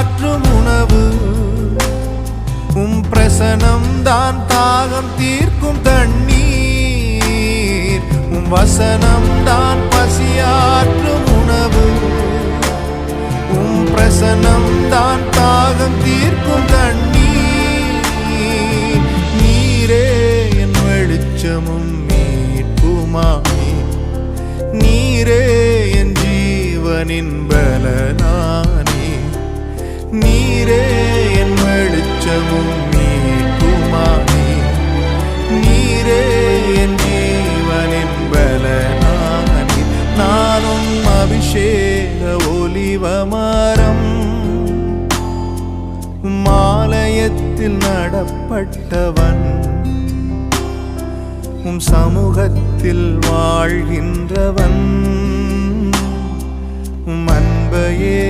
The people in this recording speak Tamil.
காற்றும் உணவு. உம் பிரசனம் தான் தாகம் தீர்க்கும் தண்ணீர். உம் வசனம் தான் பசியாற்றும் உணவு. உம் பிரசனம் தான் தாகம் தீர்க்கும் தண்ணீர். நீரே என் வெளிச்சமும் மீட்புமாமே நீரே என் ஜீவனின் பலனான. அபிஷேக ஒலிவமரம். மாலயத்தில் நடப்பட்டவன் உம் சமூகத்தில் வாழ்கின்றவன். உம் அன்பையே